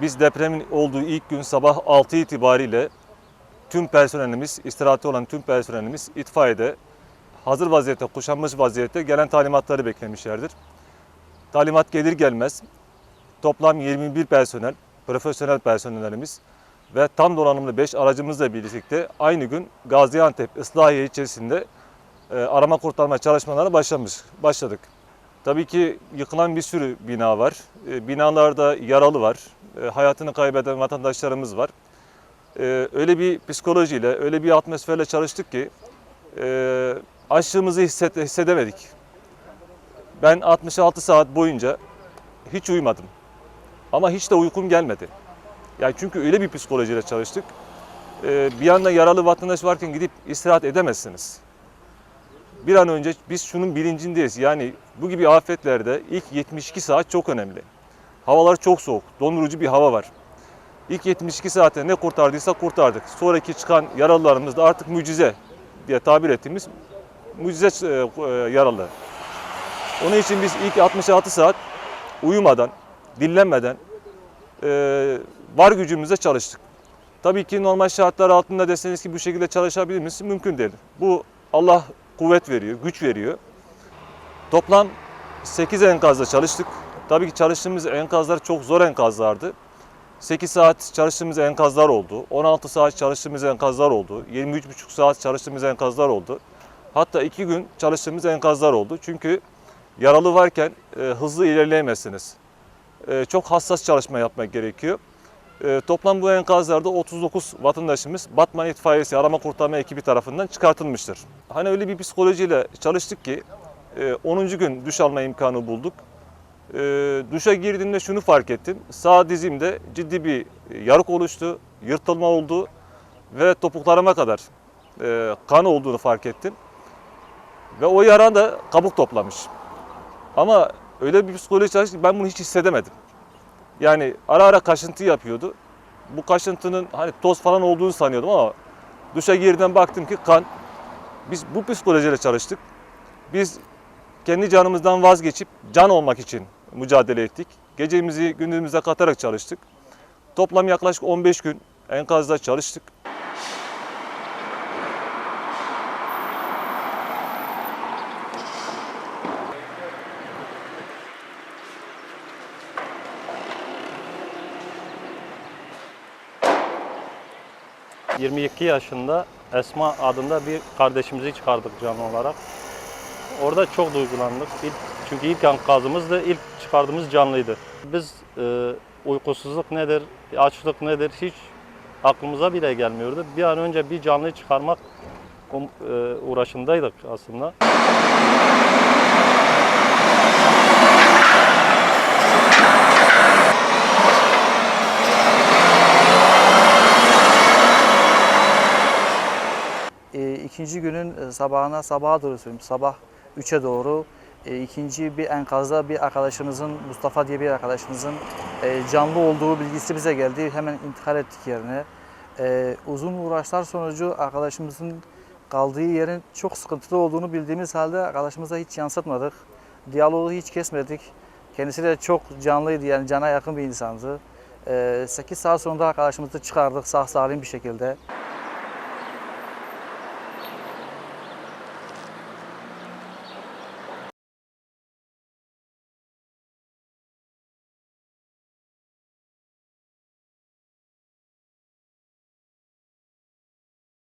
Biz depremin olduğu ilk gün sabah 6 itibariyle tüm personelimiz, istirahati olan tüm personelimiz itfaiyede hazır vaziyette, kuşanmış vaziyette gelen talimatları beklemişlerdir. Talimat gelir gelmez toplam 21 personel, profesyonel personellerimiz ve tam donanımlı 5 aracımızla birlikte aynı gün Gaziantep Islahiye ilçesinde e, arama kurtarma çalışmalarına başlamış, başladık. Tabii ki yıkılan bir sürü bina var. E, binalarda yaralı var. E, hayatını kaybeden vatandaşlarımız var. E, öyle bir psikolojiyle, öyle bir atmosferle çalıştık ki e, açlığımızı hisset, hissedemedik. Ben 66 saat boyunca hiç uyumadım. Ama hiç de uykum gelmedi. Yani çünkü öyle bir psikolojiyle çalıştık. E, bir yanda yaralı vatandaş varken gidip istirahat edemezsiniz bir an önce biz şunun bilincindeyiz. Yani bu gibi afetlerde ilk 72 saat çok önemli. Havalar çok soğuk, dondurucu bir hava var. İlk 72 saatte ne kurtardıysak kurtardık. Sonraki çıkan yaralılarımız da artık mucize diye tabir ettiğimiz mucize e, e, yaralı. Onun için biz ilk 66 saat uyumadan, dinlenmeden e, var gücümüzle çalıştık. Tabii ki normal şartlar altında deseniz ki bu şekilde çalışabilir misiniz? Mümkün değil. Bu Allah kuvvet veriyor, güç veriyor. Toplam 8 enkazda çalıştık. Tabii ki çalıştığımız enkazlar çok zor enkazlardı. 8 saat çalıştığımız enkazlar oldu. 16 saat çalıştığımız enkazlar oldu. 23,5 saat çalıştığımız enkazlar oldu. Hatta 2 gün çalıştığımız enkazlar oldu. Çünkü yaralı varken e, hızlı ilerleyemezsiniz. E, çok hassas çalışma yapmak gerekiyor. E, toplam bu enkazlarda 39 vatandaşımız Batman İtfaiyesi Arama Kurtarma ekibi tarafından çıkartılmıştır. Hani öyle bir psikolojiyle çalıştık ki e, 10. gün duş alma imkanı bulduk. E, duşa girdiğimde şunu fark ettim. Sağ dizimde ciddi bir yarık oluştu, yırtılma oldu ve topuklarıma kadar e, kan olduğunu fark ettim. Ve o yara da kabuk toplamış. Ama öyle bir psikoloji çalıştık ki ben bunu hiç hissedemedim. Yani ara ara kaşıntı yapıyordu. Bu kaşıntının hani toz falan olduğunu sanıyordum ama duşa girden baktım ki kan. Biz bu psikolojiyle çalıştık. Biz kendi canımızdan vazgeçip can olmak için mücadele ettik. Gecemizi gündüzümüze katarak çalıştık. Toplam yaklaşık 15 gün enkazda çalıştık. Hı. 22 yaşında Esma adında bir kardeşimizi çıkardık canlı olarak. Orada çok duygulandık. İlk, çünkü ilk enkazımızdı, ilk çıkardığımız canlıydı. Biz e, uykusuzluk nedir, açlık nedir hiç aklımıza bile gelmiyordu. Bir an önce bir canlıyı çıkarmak e, uğraşındaydık aslında. E, ikinci günün e, sabahına, sabaha doğru söyleyeyim, sabah 3'e doğru e, ikinci bir enkazda bir arkadaşımızın, Mustafa diye bir arkadaşımızın e, canlı olduğu bilgisi bize geldi. Hemen intikal ettik yerine. E, uzun uğraşlar sonucu arkadaşımızın kaldığı yerin çok sıkıntılı olduğunu bildiğimiz halde arkadaşımıza hiç yansıtmadık. Diyaloğu hiç kesmedik. Kendisi de çok canlıydı yani cana yakın bir insandı. E, 8 saat sonunda arkadaşımızı çıkardık sağ salim bir şekilde.